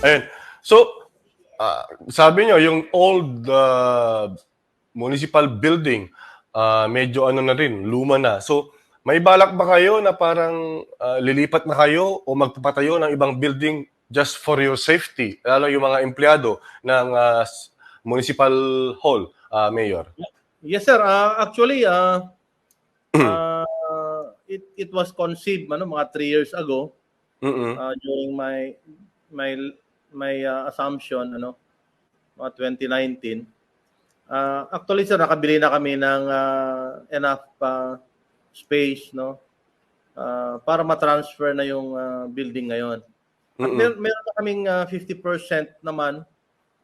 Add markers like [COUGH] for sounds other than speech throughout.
Ayun. So, ah, sabi nyo, yung old ah, municipal building, ah, medyo ano na rin, luma na. So, may balak ba kayo na parang ah, lilipat na kayo o magpapatayo ng ibang building just for your safety? Lalo yung mga empleyado ng s- municipal hall, ah, Mayor. Yes sir, Ah, actually uh, [CLEARS THROAT] it it was conceived ano mga three years ago Mm-mm. uh, during my my my uh, assumption ano mga 2019. Uh, actually sir nakabili na kami ng uh, enough uh, space no uh, para ma-transfer na yung uh, building ngayon. At mer- meron na kaming uh, 50% naman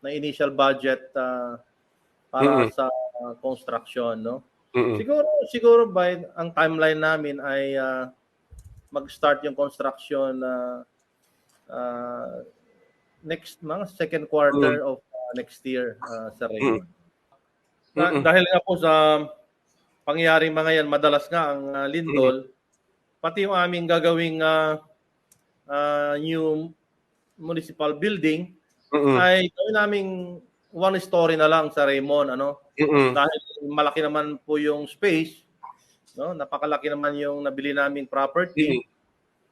na initial budget uh, para Mm-mm. sa uh, construction no. Mm-mm. Siguro siguro by ang timeline namin ay ah, mag-start yung construction na next mga second quarter of ah, next year uh, sa Raymond. Na- Mm-mm. dahil nga po sa pangyayaring mga yan, madalas nga ang ah, lindol, pati yung aming gagawing ah, ah, new municipal building Mm-mm. ay gawin naming one story na lang sa Raymond ano Mm-mm. dahil malaki naman po yung space, no? Napakalaki naman yung nabili naming property.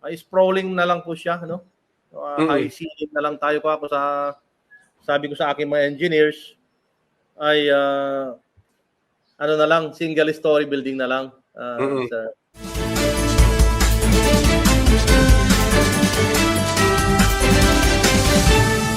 Ay sprawling na lang po siya, no? mm-hmm. high ceiling na lang tayo ko ako sa sabi ko sa aking mga engineers ay uh, ano na lang single story building na lang ah, uh, mm-hmm. sa,